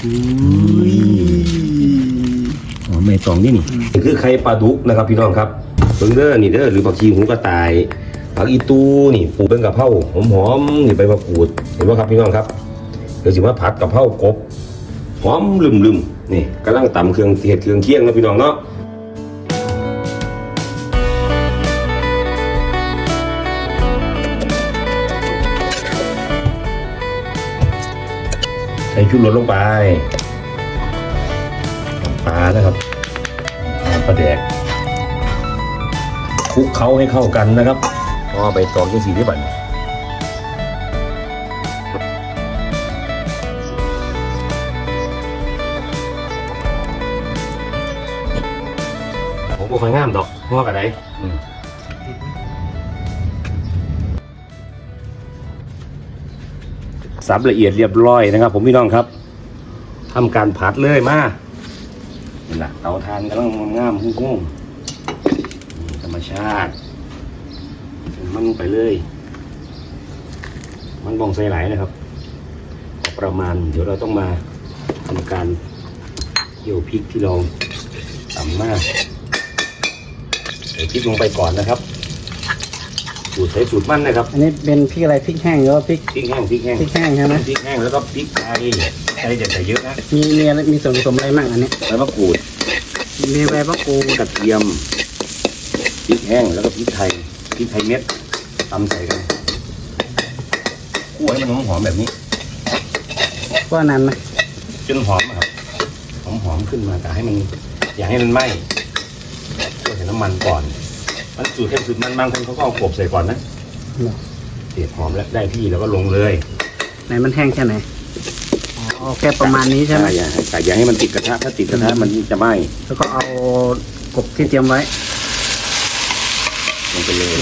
อ๋อไม่ตองนี่นี่คือไข่ปลาดุกนะครับพี่น้องครับเบิ้งเด้อนี่เด้อหรือผักชีหูกระต่ายผักอีตูนี่ปูเป็นกะเพราหอมหอมนี่ใบมะกรูดเห็นไหมครับพี่น้องครับเดี๋ยวสิมาผัดกะเพรากบหอมลืมๆนี่กำลังตำเครื่องเทศเครื่องเคียงนะพี่น้องเนาะ ส่ชุดรสลงไปปลานะครับปลาแดกคลุกเขาให้เข้ากันนะครับพอไปตอกยังสีที่บันผมก็ค่อยงามดอกงอกอะไร สับละเอียดเรียบร้อยนะครับ ผมพี่น้องครับทำการผัดเลยมานี่แหละเตาทานกำลังงามๆหุ้งธรรมชาติมันไปเลย มันบองใส่ไหลยนะครับ ประมาณเดี๋ยวเราต้องมาทำการเกี่ยวพริกที่เราตำมากใส่พริกลงไปก่อนนะครับ สูตรใส่สูตรมันนะครับอันนี้เป็นพริกอะไรพริกแห้งหรือว่าพริกพริกแห้งพริกแห้งพริกแห้งใช่ไหมพริกแห้งแล้วก็พริกไทยไทยจะใส่เยอะนะมีมีอะไรมีส่วนผสมอะไรบ้างอันนี้แล้วมะกรูดมีใบมะกรูดกระเทียมพริกแห้งแล้วก็พริกไทยพริกไทยเม็ดตำใส่กันคั่วให้มันหอมๆแบบนี้ก็นานไหมจนหอมอะครับหอมหอมๆขึ้นมาแต่ให้มันอย่าให้มันไหม้ก็ใส่น้ำมันก่อน มันสูตรแค่สูตรมันบางคนเขาก็เอากบใส่ก่อนนะเสียบหอมแล้วได้ที่แล้วก็ลงเลยไหนมันแห้งแค่ไหนอ๋อแค่ประมาณนี้ใช่ไหมอย่าแต่อย่าให้มันติดกระทะถ้าติดกระทะมันจะไหม้แล้วก็เอากบที่เตรียมไว้ลงไปเลย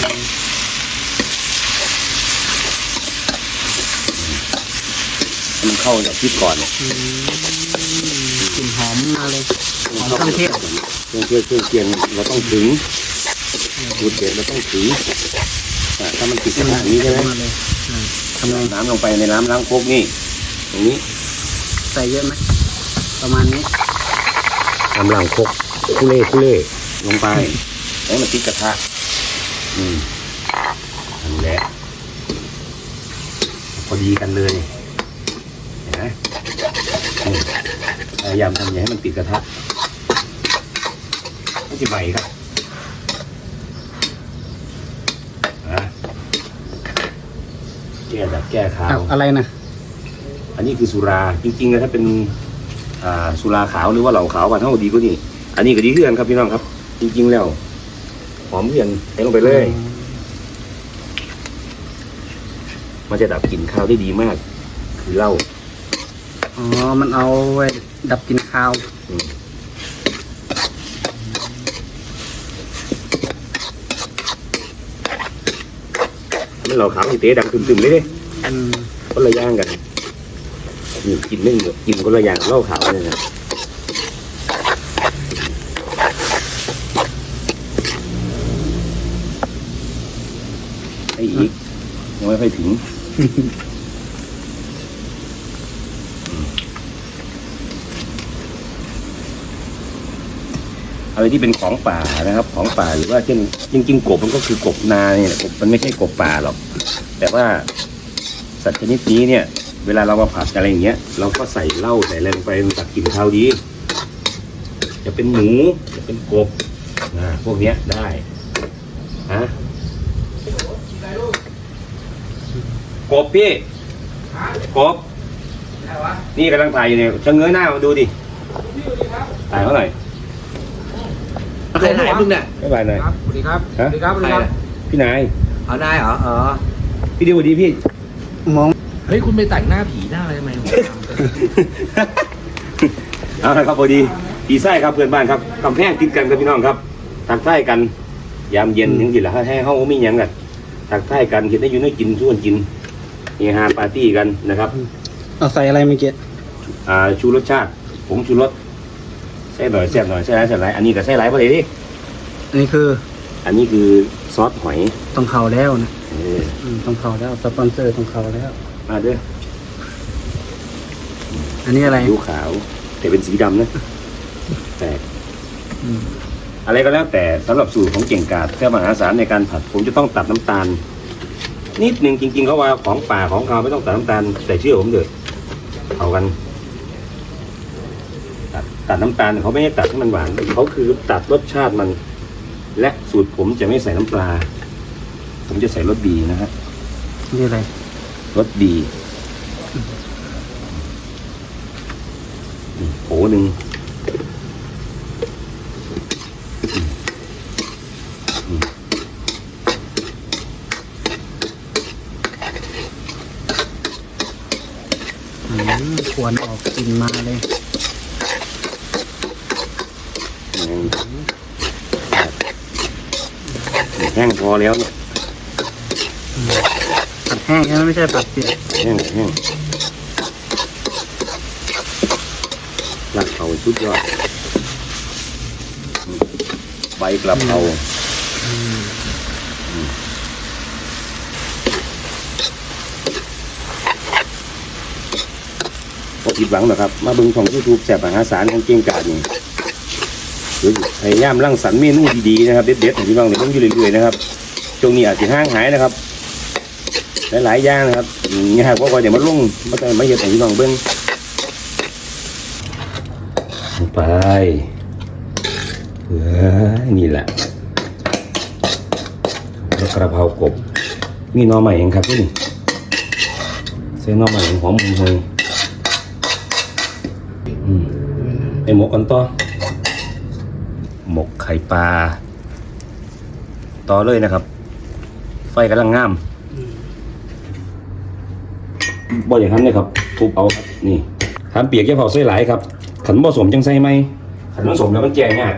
ให้มันเข้ากับพริกก่อนกลิ่นหอมมาเลยหอมเครื่องเทศเครื่องเทศเครื่องเคียงเราต้องถึง สูตรเด็ดเราต้องถึงอ่าถ้ามันติดกระทะอย่างนี้ใช่ไหมมาเลยอ่าทำไงน้ำลงไปในน้ำล้างโคกนี่ตรงนี้ใส่เยอะไหมประมาณนี้น้ำล้างโคกคุเล่คุเล่ลงไปให้มันติดกระทะอืมนั่นแหละพอดีกันเลยเห็นไหมอืมพยายามทำอย่าให้มันติดกระทะไม่จะใบครับนะ แก้ดับแก้ขาวอ้าว อะไรนะ อันนี้คือสุราจริงๆนะถ้าเป็นอ่าสุราขาวหรือว่าเหล่าขาวกันเท่าดีกว่านี่ อันนี้ก็ดีเพื่อนครับพี่น้องครับ จริง ๆ แล้ว หอมเพื่อนใส่ลงไปเลย มันจะดับกลิ่นข้าวได้ดีมาก คือเหล้าอ๋อ มันเอาไว้ดับกลิ่นคาว มมันเหล่าขาวที่เตะดังตึมๆเลยเด้อืมคนละอย่างกันนี่กินไม่เหมือนกินคนละอย่างเหล้าขาวเนี่ยนะไอ้อีกยังไม่ค่อยถึง อะไร ที่เป็นของป่านะครับ ของป่าหรือว่าเช่นจริงๆกบมันก็คือกบนาเนี่ยกบมันไม่ใช่กบป่าหรอก แต่ว่าสัตว์ชนิดนี้เนี่ย เวลาเรามาผัดอะไรอย่างเงี้ย เราก็ใส่เหล้าใส่อะไรลงไปมันตัดกลิ่นคาวดี จะเป็นหมูจะเป็นกบอ่าพวกเนี้ยได้ฮะกบพี่กบนี่กำลังถ่ายอยู่เนี่ยชะเง้อหน้ามาดูดิถ่ายเขาหน่อย ใครถ่ายมึงเนี่ยบ๊ายบายหน่อยครับสวัสดีครับฮะสวัสดีครับสวัสดีครับพี่นาย เอานายเหรอเออพี่ดิวสวัสดีพี่ มอง เฮ้ยคุณไปแต่งหน้าผีหน้าอะไรทำไมเอาละครับพอดีปีไส้ครับเพื่อนบ้านครับกำแพงติดกันครับพี่น้องครับทักทายกันยามเย็นถึงสิละให้เฮามีหยังกันทักทายกันเห็นได้อยู่ในกินชวนกินเฮฮาปาร์ตี้กันนะครับ เอาใส่อะไรเมื่อกี้อ่าชูรสชาติผงชูรส ใส่หน่อยแซ่บหน่อยใส่หลายใส่หลายอันนี้ก็ใส่หลายพอดีดิอันนี้คืออันนี้คือซอสหอยต้องเขาแล้วนะเอออืมต้องเขาแล้วสปอนเซอร์ต้องเขาแล้ว มาเด้ออันนี้อะไรซีอิ๊วขาว แต่เป็นสีดำนะแต่อืมอะไรก็แล้วแต่สำหรับสูตรของเก่งกาจแค่มหาศาลในการผัดผมจะต้องตัดน้ำตาล นิดหนึ่งจริงๆเขาว่าของป่าของเขาไม่ต้องตัดน้ำตาล แต่เชื่อผมเถอะเอากัน ตัดตัดน้ำตาลเขาไม่ได้ตัดให้มันหวานเขาคือตัดรสชาติมัน และสูตรผมจะไม่ใส่น้ำปลา ผมจะใส่รสดีนะฮะนี่อะไรรสดีนี่โผหนึ่งอืมควรออกกลินมาเลย แห้งพอแล้วเนี่ยผัดแห้งใช่ไหมไม่ใช่ผัดเปียกแห้งแห้งรักเขาชุดยอดใบกระเพราอืมพอผิดหวังหรอกครับ มาเบิ่งของยูทูบแสบอาหารสารของเก่งกาจนี่ เดี๋ยวพยายามรังสรรค์เมนูดีๆนะครับเด็ดๆให้พี่น้องได้เบิ่งอยู่เรื่อยๆนะครับช่วงนี้อาจจะห่างหายนะครับหลายๆอย่างนะครับงานเพราะว่าเดี๋ยวมาลงมาแต่มาเห็ดให้พี่น้องเบิ่งไปเอ้ยนี่แหละแล้วกระเพรากบนี่หน่อใหม่เองครับพี่นี่ใส่น่อใหม่หอมหวยอืมไปหมกกันต่อ หมกไข่ปลาต่อเลยนะครับ ไฟกำลังงามบ่อย่างนั้นเลยครับทุบเอาครับนี่ทำเปียกแค่เผาใส่หลายครับ ขันบ่สมจังใส่ไหมขันผสมแล้วมันแก่ง่าย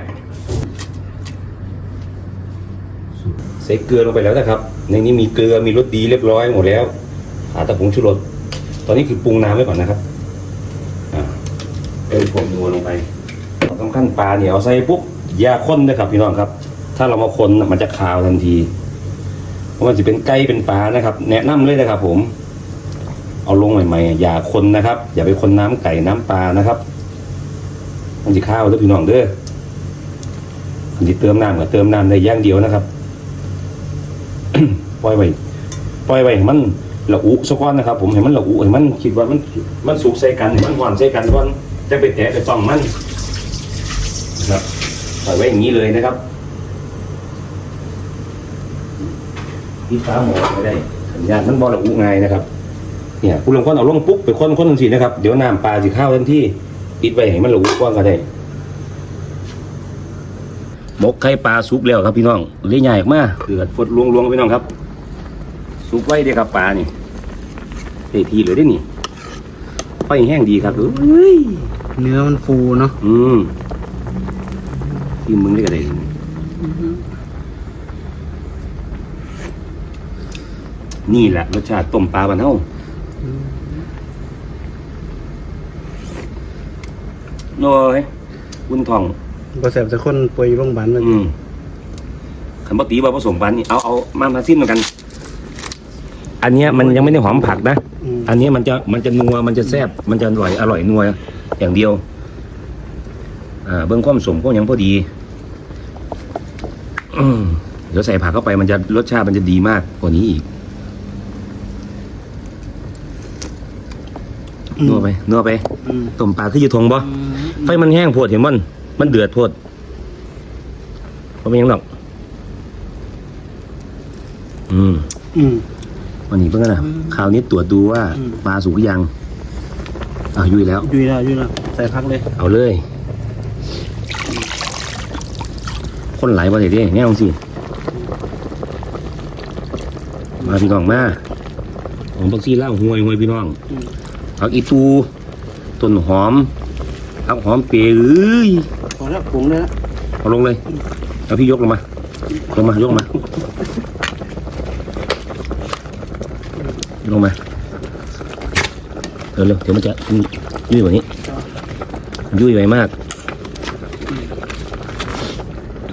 ใส่เกลือลงไปแล้วนะครับ ในนี้มีเกลือมีรสดีเรียบร้อยหมดแล้วอาตะผงชูรสตอนนี้คือปรุงน้ำไว้ก่อนนะครับอ่าเติมผงนัวลงไปสำคัญปลาเนี่ยเอาใส่ปุ๊บ อย่าข้นนะครับพี่น้องครับ ถ้าเรามาคนน่ะมันจะคาวทันทีเพราะมันจะเป็นไก่เป็นปลานะครับ แนะนำเลยนะครับ ผม เอาลงใหม่ๆอย่าคนนะครับ อย่าไปคนน้ำไก่น้ำปลานะครับ มันจะข้าวเด้อพี่น้องเด้อมันจะเติมน้ำกับเติมน้ำในย่างเดียวนะครับปล่อยไว้ปล่อยไว้มันละอุสักก้อนนะครับ ผมให้มันละอุให้มันคิดว่ามันมันสุกใส่กันให้มันหวานใส่กันก่อนจะไปแตะไปจ้องมันนะครับ ปล่อยไว้อย่างนี้เลยนะครับที่ฟ้าหมอไม่ได้สัญญาณมันบอละอุไงายนะครับ เนี่ยผู้ลงคนเอาลงปุ๊บไปคนคนทันทีนะครับ เดี๋ยวน้ำปลาสิเข้าทันทีปิดไว้ให้มันหลุกว้างก็ได้หมกไข่ปลาสุกแล้วครับพี่น้องเลี้ยใหญ่มากเดือดฟดลวงลวงๆพี่น้องครับสุกไว้เด้อครับปลานี่เตทีเลยได้อนี่ไฟแห้งดีครับเอ้ยเนื้อมันฟูเนาะอืม ที่มึงได้ก็ได้นี่แหละรสชาติต้มปลาบ้านเฮาโอ้ยคุณทองบแสบจะคนป่วยอยู่โรงพยาบาลมันอืมขันปกติว่าผสมกันนี่เอาเอามามาซิมกัน อันเนี้ยมันยังไม่ได้หอมผักนะอืมอันเนี้ยมันจะมันจะนัวมันจะแซ่บมันจะอร่อยอร่อยนัวอย่างเดียว อ่าเบื้องความสมก็ยังพอดี อืมเดี๋ยวใส่ผักเข้าไปมันจะรสชาติมันจะดีมากกว่านี้อีกนัวไปนัวไปอืมต้มปลาคืออยู่ทงบ่อืมไฟมันแห้งโพดเห็นมันมันเดือดโพดเพราะไม่ยังหรอก อืมอืม วันนี้เพิ่งนะอืมคราวนี้ตรวจดูว่าอืม ปลาสุกหรือยังอะยุ่ยแล้วอยุ่ยแล้วอยุ่ยแล้วใส่พักเลย เอาเลย คนหลายประเทศดิแง่ลองสิมาพี่น้องมาหอมผักชีล่างห่วยห่วยพี่น้องอืมผักอีตูต้นหอมผักหอมเปรย์เอ้ยพอแล้วปรุงเลยละเอาลงเลยเอาพี่ยกลงมาลงมายกมาลงมาเออเร็วเดี๋ยวมันจะยุ่ยกว่านี้ ยุ่ยไปมาก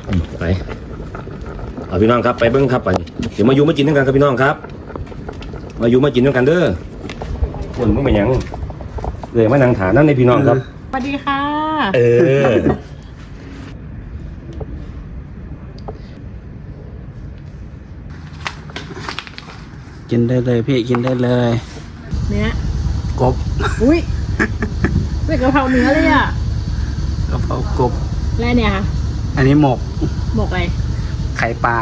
อืมไป เอาพี่น้องครับไปเบิ้งครับไปเดี๋ยวมาอยู่มากินด้วยกันครับพี่น้องครับ มาอยู่มากินด้วยกันเด้อคนมึงเป็นหยังเคยมานั่งถามนั่นในพี่น้องครับ สวัสดีค่ะ เออกินได้เลยพี่กินได้เลย เนื้อกบอุ้ยเป็นกะเพราเนื้อเลยอะกะเพรากบแล้วเนี่ยค่ะอันนี้หมก หมกอะไร ไข่ปลา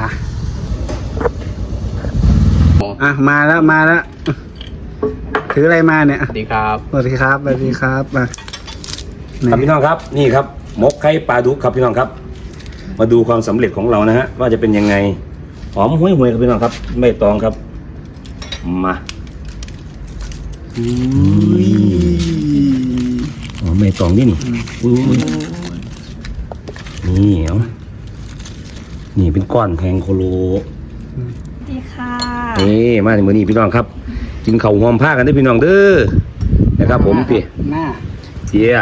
อะมาแล้วมาแล้วถืออะไรมาเนี่ยสวัสดีครับสวัสดีครับสวัสดีครับมาครับพี่น้องครับ นี่ครับมกไข่ปลาดุกครับพี่น้องครับ มาดูความสำเร็จของเรานะฮะว่าจะเป็นยังไงหอมห้วยหวยๆครับพี่น้องครับ ไม่ตองครับ มาอุ้ยหอมไม่ตองนี่นี่อุ้ยนี่เอา นี่เป็นก้อนแทงโคโลดีค่ะเอ้มาในมือนี้พี่น้องครับ กินข้าวหอมผ้ากันเด้อพี่น้องเด้อนะครับ ผมพี่หน้าเจีย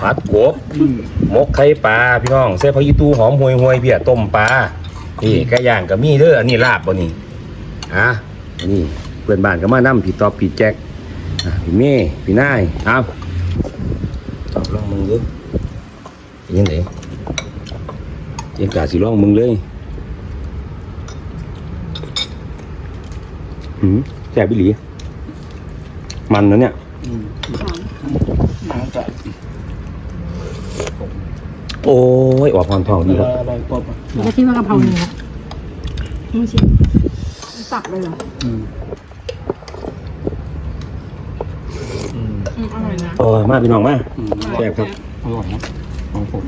ผัดกบอืมมกไข่ปลาพี่น้องเส้นพะยีตูหอมห่วยห่วยๆเพียต้มปลานี่ไก่ย่างก็มีเด้ออันนี้ลาบบ่นี่อะอันนี้เพื่อนบ้านก็มานํพี่ตอบพี่แจ็คอะพี่เม่พี่นายเอาตอบลองมึงดูเป็นยังไงเจี ยงกาสิลองมึงเลยหืมแซ่บบิหลีมันนะเนี่ยอืมแล้วก็โอ้ยออกความทองดีครับอะไรกบอะแล้วที่มากะเพราเนื้อไม่ชิมสับเลยเหรออืมอืมอร่อยนะโอ้ยมาพี่น้องมาอืมแซ่บครับ อร่อยนะของผม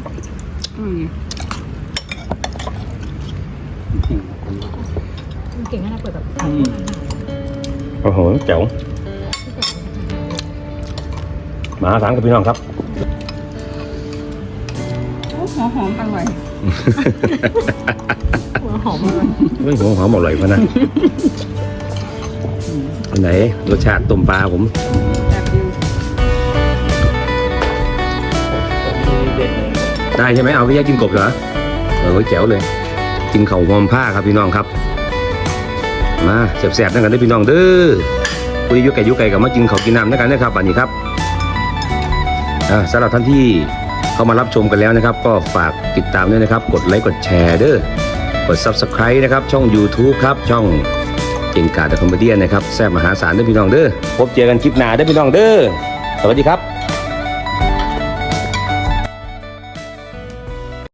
อืมอืมเก่งขนาดเปิดแบบอืมโอ้โหเจ๋วมาหาทางกับพี่น้องครับ หัวหอมอร่อยหัวหอมอร่อยเฮ้ยหัวหอมอร่อยพะนะอันไหนรสชาติต้มปลาผมแบบดิวได้ใช่ไหมเอาไปแยกกินกบเหรอเออแจ๋วเลย กินข้าวหอมผ้าครับพี่น้องครับ มาแสบๆนั่นกันเด้พี่น้องเด้อคุยยุไก่ยุไก่กับมากินข้ากินน้ำด้วยกันนะครับอันนี้ครับอ่าสำหรับท่านที่เข้ามารับชมกันแล้วนะครับ ก็ฝากติดตามด้วยนะครับ กดไลค์กดแชร์เด้อกด Subscribe นะครับ ช่อง YouTube ครับ ช่องเก่งกาดคอมเมดี้นะครับ แซ่บมหาศาลด้อพี่น้องเด้อพบเจอกันคลิปหน้าด้อพี่น้องเด้อสวัสดีครับ